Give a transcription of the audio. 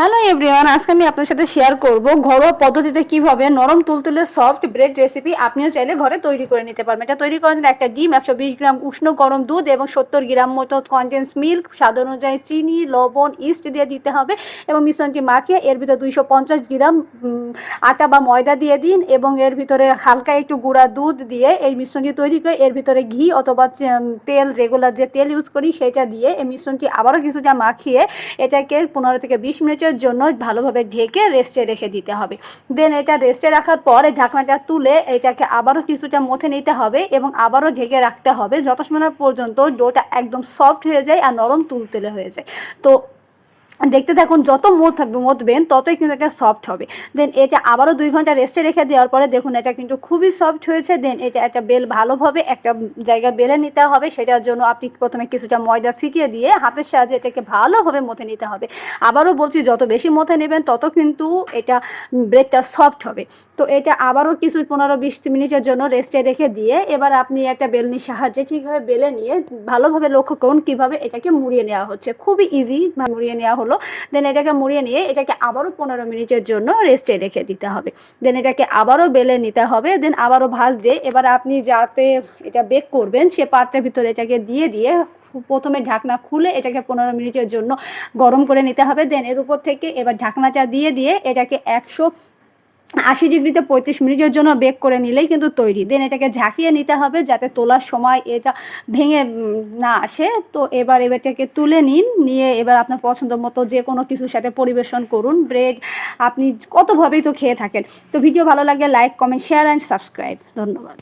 Hello everyone আজকে আমি আপনার সাথে শেয়ার করব ঘরোয়া পদ্ধতিতে কীভাবে নরম তুলতুলে সফট ব্রেড রেসিপি আপনিও চাইলে ঘরে তৈরি করে নিতে পারবেন। এটা তৈরি করার জন্য একটা ডিম, একশো বিশ গ্রাম উষ্ণ গরম দুধ এবং সত্তর গ্রাম মতো কনডেন্স মিল্ক স্বাদ অনুযায়ী চিনি, লবণ ইস্ট দিয়ে দিতে হবে এবং মিশ্রণটি মাখিয়ে এর ভিতরে দুইশো পঞ্চাশ গ্রাম আটা বা ময়দা দিয়ে দিন এবং এর ভিতরে হালকা একটু গুঁড়া দুধ দিয়ে এই মিশ্রণটি তৈরি করে এর ভিতরে ঘি অথবা তেল রেগুলার যে তেল ইউজ করি সেটা দিয়ে এই মিশ্রণটি আবারও কিছুটা মাখিয়ে এটাকে পনেরো থেকে বিশ মিনিটের জন্য ভালোভাবে ঢেকে রেস্টে রেখে দিতে হবে। দেন এটা রেস্টে রাখার পরে ঢাকনাটা তুলে এটাকে আবারও কিছুটা মথে নিতে হবে এবং আবারও ঢেকে রাখতে হবে। যত সময় পর্যন্ত ডোটা একদম সফট হয়ে যায় আর নরম তুলতুলে হয়ে যায়। তো দেখতে থাকুন, যত মতবেন ততই কিন্তু এটা সফট হবে। দেন এটা আবারও দুই ঘণ্টা রেস্টে রেখে দেওয়ার পরে দেখুন, এটা কিন্তু খুবই সফট হয়েছে। দেন এটা একটা বেল ভালোভাবে একটা জায়গায় বেলে নিতে হবে, সেটার জন্য আপনি প্রথমে কিছুটা ময়দা ছিটিয়ে দিয়ে হাতের সাহায্যে এটাকে ভালোভাবে মথে নিতে হবে। আবারও বলছি, যত বেশি মথে নেবেন, তত কিন্তু এটা ব্রেডটা সফট হবে। তো এটা আবারও কিছু পনেরো বিশ মিনিটের জন্য রেস্টে রেখে দিয়ে এবার আপনি একটা বেলনির সাহায্যে ঠিকভাবে বেলে নিয়ে ভালোভাবে লক্ষ্য করুন কীভাবে এটাকে মুড়িয়ে নেওয়া হচ্ছে। খুবই ইজি মুড়িয়ে নেওয়া হলো। দেন এটাকে মুড়িয়ে নিয়ে এটাকে আবারও পনেরো মিনিটের জন্য রেস্টে রেখে দিতে হবে। দেন এটাকে আবারও বেলে নিতে হবে দেন আবারও ভাজ দিয়ে এবার আপনি যাতে এটা বেক করবেন, সে পাত্রের ভিতরে এটাকে দিয়ে দিয়ে প্রথমে ঢাকনা খুলে এটাকে পনেরো মিনিটের জন্য গরম করে নিতে হবে। দেন এর উপর থেকে এবার ঢাকনাটা দিয়ে দিয়ে এটাকে একশো আশি ডিগ্রিতে পঁয়ত্রিশ মিনিটের জন্য বেক করে নিলেই কিন্তু তৈরি। দেন এটাকে ঝাঁকিয়ে নিতে হবে যাতে তোলার সময় এটা ভেঙে না আসে। তো এবার এবারটাকে তুলে নিন, নিয়ে এবার আপনার পছন্দ মতো যে কোনো কিছুর সাথে পরিবেশন করুন। ব্রেড আপনি কতভাবেই তো খেয়ে থাকেন। তো ভিডিও ভালো লাগলে like comment share and subscribe ধন্যবাদ।